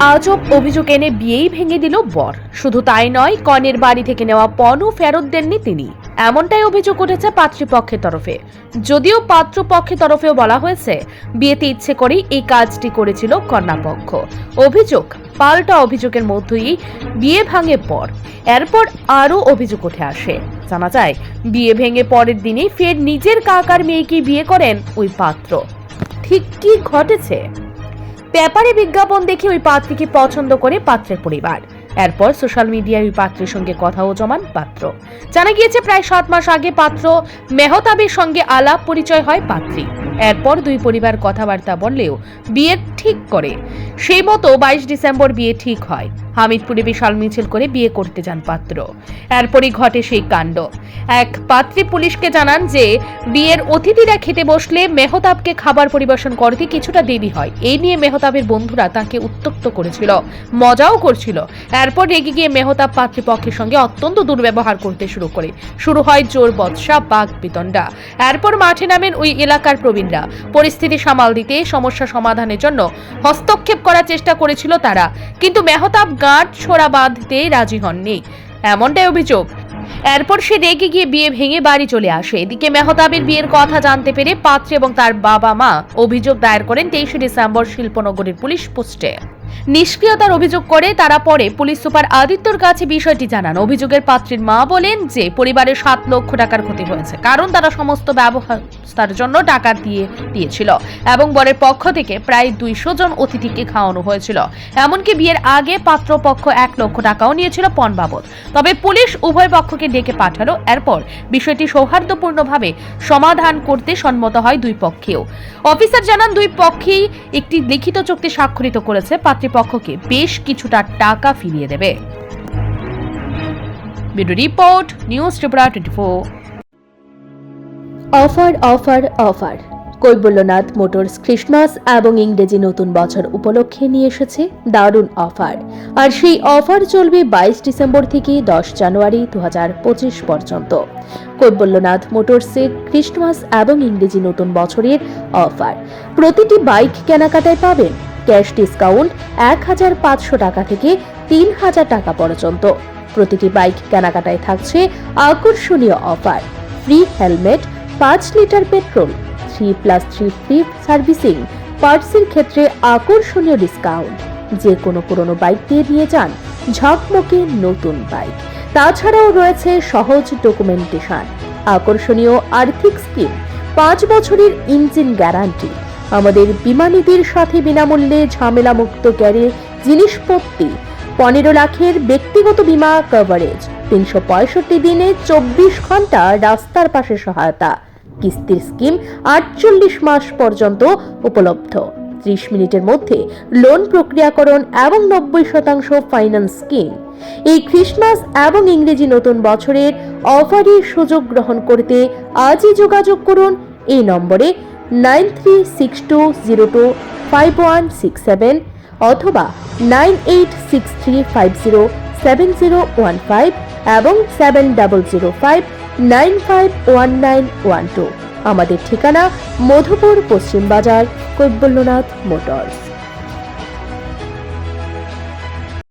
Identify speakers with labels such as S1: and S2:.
S1: আজব অভিযোগ এনে বিয়েই ভেঙে দিল বর। শুধু তাই নয়, কনের বাড়ি থেকে নেওয়া পণও ফেরত দেননি তিনি। এমনটাই অভিযোগ উঠেছে পাত্রীপক্ষের তরফে। যদিও পাত্রপক্ষের তরফেও বলা হয়েছে, বিয়েতে ইচ্ছে করেই এই কাজটি করেছিল কন্যাপক্ষ। অভিযোগ, পাল্টা অভিযোগের মধ্যেই বিয়ে ভাঙে পর। এরপর আরও অভিযোগ উঠে আসে। জানা যায়, বিয়ে ভেঙে পরের দিনই ফের নিজের কাকার মেয়েকে বিয়ে করেন ওই পাত্র। ঠিক কি ঘটেছে? পেপারে বিজ্ঞাপন দেখে ওই পাত্রীকে পছন্দ করে পাত্রের পরিবার। এরপর সোশ্যাল মিডিয়ায় ওই পাত্রের সঙ্গে কথাও জমান পাত্র। জানা গিয়েছে, প্রায় সাত মাস আগে পাত্র মেহতাবের সঙ্গে আলাপ পরিচয় হয় পাত্রী। এরপর দুই পরিবার কথাবার্তা বললেও বিয়ে ঠিক করে। সেই মতো বাইশ ডিসেম্বর বিয়ে ঠিক হয়। হামিদপুরে বিশাল মিছিল করে বিয়ে করতে যান পাত্র। এরপরই ঘটে সেই কাণ্ড। এক পাত্রী পুলিশকে জানান যে, বিয়ের অতিথিরা খেতে বসলে মেহতাবকে খাবার পরিবেশন করতে কিছুটা দেরি হয়। এই নিয়ে মেহতাবের বন্ধুরা তাকে উত্তক্ত করেছিল, মজাও করছিল। এরপর রেগে গিয়ে মেহতাব পাত্রীপক্ষের সঙ্গে অত্যন্ত দুর্ব্যবহার করতে শুরু করে। শুরু হয় জোর বৎসা বাঘ বিতণ্ডা। এরপর মাঠে নামেন ওই এলাকার প্রবীণরা। পরিস্থিতি সামাল দিতে সমস্যা সমাধানের জন্য হস্তক্ষেপ করার চেষ্টা করেছিল তারা। কিন্তু মেহতাব গাঁট ছোড়া বাঁধতে রাজি হননি। এমনটাই অভিযোগ। এরপর সে রেগে গিয়ে বিয়ে ভেঙে বাড়ি চলে আসে। এদিকে মেহতাবের বিয়ের কথা জানতে পেরে পাত্রী এবং তার বাবা মা অভিযোগ দায়ের করেন তেইশে ডিসেম্বর শিল্পনগরের পুলিশ পোস্টে। নিষ্ক্রিয়তার অভিযোগ করে তারা পরে পুলিশ সুপার আদিত্যর কাছে বিষয়টি জানান। অভিযোগের পাত্রীর মা বলেন যে, পরিবারের সাত লক্ষ টাকার ক্ষতি হয়েছে, কারণ তারা সমস্ত ব্যবস্থার জন্য টাকা দিয়ে দিয়েছিল এবং বরের পক্ষ থেকে প্রায় দুইশো জন অতিথিকে খাওয়ানো হয়েছিল। এমনকি বিয়ের আগে পাত্রপক্ষ এক লক্ষ টাকাও নিয়েছিল পণ বাবদ। তবে পুলিশ উভয় পক্ষকে ডেকে পাঠালো। এরপর বিষয়টি সৌহার্দ্যপূর্ণভাবে সমাধান করতে সম্মত হয় দুই পক্ষেও। অফিসার জানান, দুই পক্ষেই একটি লিখিত চুক্তি স্বাক্ষরিত করেছে। পাত্রীপক্ষকে বেশ কিছুটা টাকা ফিরিয়ে দেবে। Report, news Tripura twenty four.
S2: Offer offer offer. Kaibalyanath motors Christmas এবং ইংরেজি নতুন বছর উপলক্ষে নিয়ে এসেছে দারুণ অফার। আর সেই অফার চলবে বাইশ ডিসেম্বর থেকে দশ জানুয়ারি দু হাজার পঁচিশ পর্যন্ত। কৈবল্যনাথ মোটরসে ক্রিসমাস এবং ইংরেজি নতুন বছরের অফার। প্রতিটি বাইক কেনাকাটায় পাবেন ক্যাশ ডিসকাউন্ট এক হাজার পাঁচশো টাকা থেকে তিন হাজার টাকা পর্যন্ত। প্রতিটি বাইক কেনাকাটায় থাকছে আকর্ষণীয় অফার। ফ্রি হেলমেট পাঁচ litre petrol three plus three free servicing পার্টসের ক্ষেত্রে আকর্ষণীয় ডিসকাউন্ট যে কোনো পুরনো বাইক দিয়ে নিয়ে যান, ঝকমকে নতুন বাইক। তাছাড়াও রয়েছে সহজ ডকুমেন্টেশন আকর্ষণীয় আর্থিক স্কিম পাঁচ বছরের ইঞ্জিন গ্যারান্টি আমাদের বিমানীদের সাথে বিনামূল্যে ঝামেলামুক্ত ক্যারে জিনিসপত্তি, পনেরো লাখের ব্যক্তিগত বীমা কভারেজ তিনশো পঁয়ষট্টি দিনে চব্বিশ ঘণ্টা রাস্তার পাশে সহায়তা, কিস্তির স্কিম আটচল্লিশ মাস পর্যন্ত উপলব্ধ। ত্রিশ মিনিটের মধ্যে লোন প্রক্রিয়াকরণ এবং নব্বই শতাংশ ফাইন্যান্স স্কিম এই ক্রিসমাস এবং ইংরেজি নতুন বছরের অফারের সুযোগ গ্রহণ করতে আজই যোগাযোগ করুন। এই নম্বরে nine three six two zero two five one six seven অথবা nine eight six three five zero seven zero one five এবং seven double zero five nine five one nine one two. আমাদের ঠিকানা মধুপুর পশ্চিম বাজার কৈবল্যনাথ মোটরস।